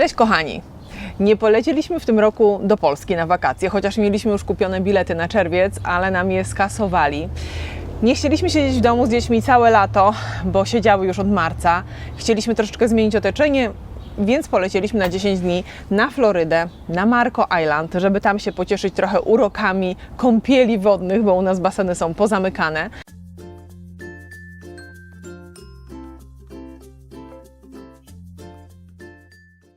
Cześć kochani! Nie polecieliśmy w tym roku do Polski na wakacje, chociaż mieliśmy już kupione bilety na czerwiec, ale nam je skasowali. Nie chcieliśmy siedzieć w domu z dziećmi całe lato, bo siedziały już od marca. Chcieliśmy troszeczkę zmienić otoczenie, więc polecieliśmy na 10 dni na Florydę, na Marco Island, żeby tam się pocieszyć trochę urokami kąpieli wodnych, bo u nas baseny są pozamykane.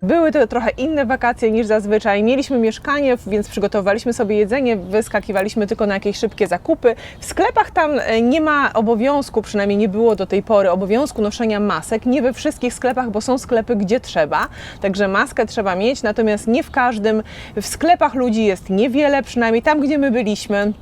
Były to trochę inne wakacje niż zazwyczaj. Mieliśmy mieszkanie, więc przygotowaliśmy sobie jedzenie, wyskakiwaliśmy tylko na jakieś szybkie zakupy. W sklepach tam e, nie ma obowiązku, przynajmniej nie było do tej pory, obowiązku noszenia masek. Nie we wszystkich sklepach, bo są sklepy, gdzie trzeba. Także maskę trzeba mieć, natomiast nie w każdym. W sklepach ludzi jest niewiele, przynajmniej tam, gdzie my byliśmy.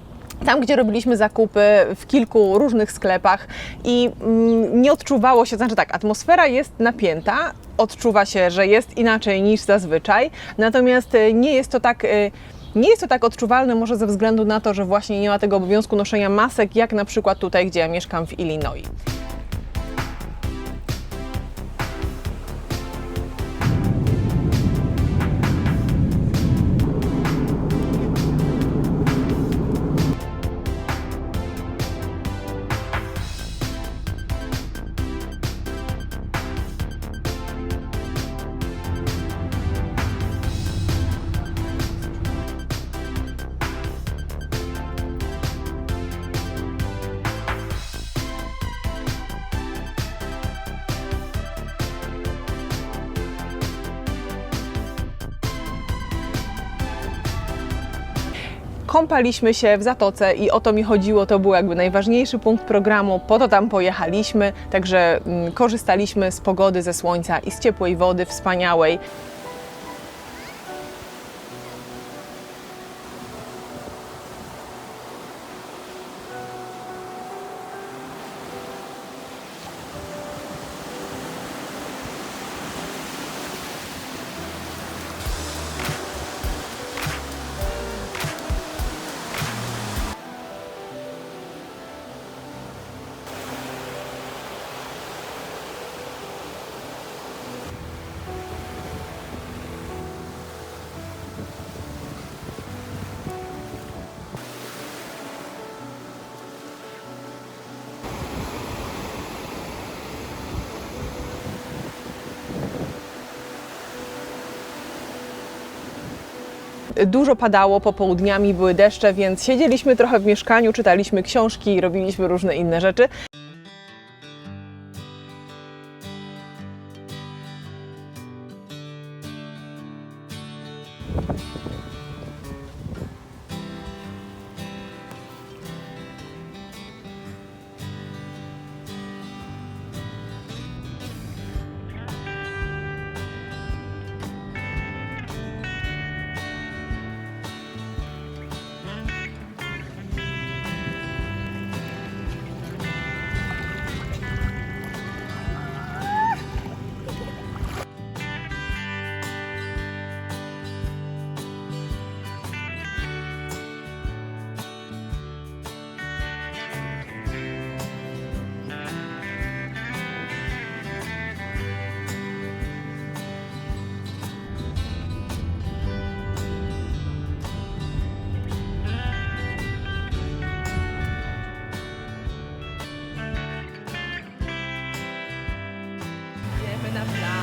Tam, gdzie robiliśmy zakupy w kilku różnych sklepach i mm, nie odczuwało się, znaczy tak, atmosfera jest napięta, odczuwa się, że jest inaczej niż zazwyczaj, natomiast y, nie jest to tak. y, Nie jest to tak odczuwalne może ze względu na to, że właśnie nie ma tego obowiązku noszenia masek, jak na przykład tutaj, gdzie ja mieszkam w Illinois. Kąpaliśmy się w zatoce i o to mi chodziło. To był jakby najważniejszy punkt programu. Po to tam pojechaliśmy, także mm, korzystaliśmy z pogody, ze słońca i z ciepłej wody wspaniałej. Dużo padało, popołudniami były deszcze, więc siedzieliśmy trochę w mieszkaniu, czytaliśmy książki i robiliśmy różne inne rzeczy. 감사합니다.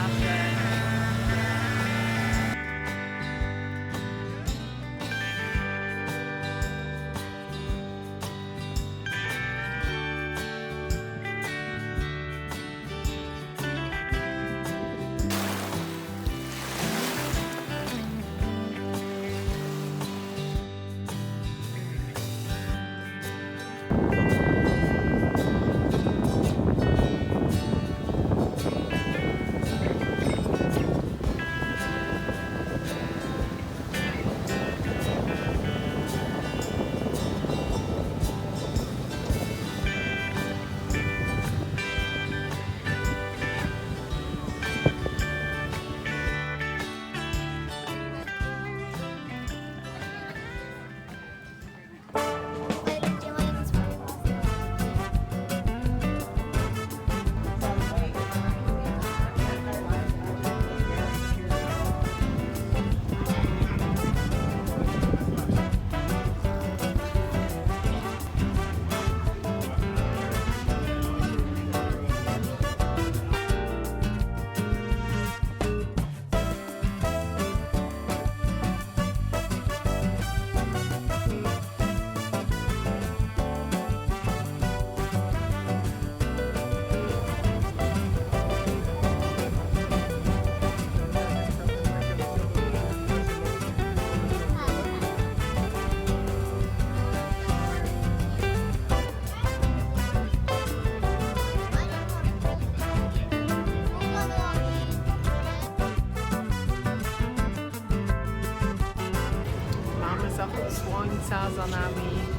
końca za nami.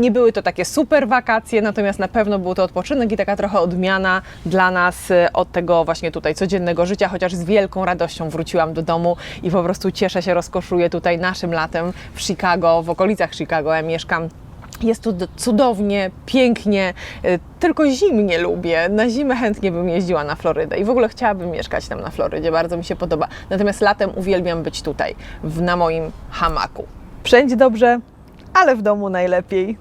Nie były to takie super wakacje, natomiast na pewno był to odpoczynek i taka trochę odmiana dla nas y, od tego właśnie tutaj codziennego życia, chociaż z wielką radością wróciłam do domu i po prostu cieszę się, rozkoszuję tutaj naszym latem w Chicago, w okolicach Chicago. Ja mieszkam jest tu cudownie, pięknie, y, tylko zimnie lubię. Na zimę chętnie bym jeździła na Florydę i w ogóle chciałabym mieszkać tam na Florydzie, bardzo mi się podoba. Natomiast latem uwielbiam być tutaj, w, na moim hamaku. Wszędzie dobrze, ale w domu najlepiej.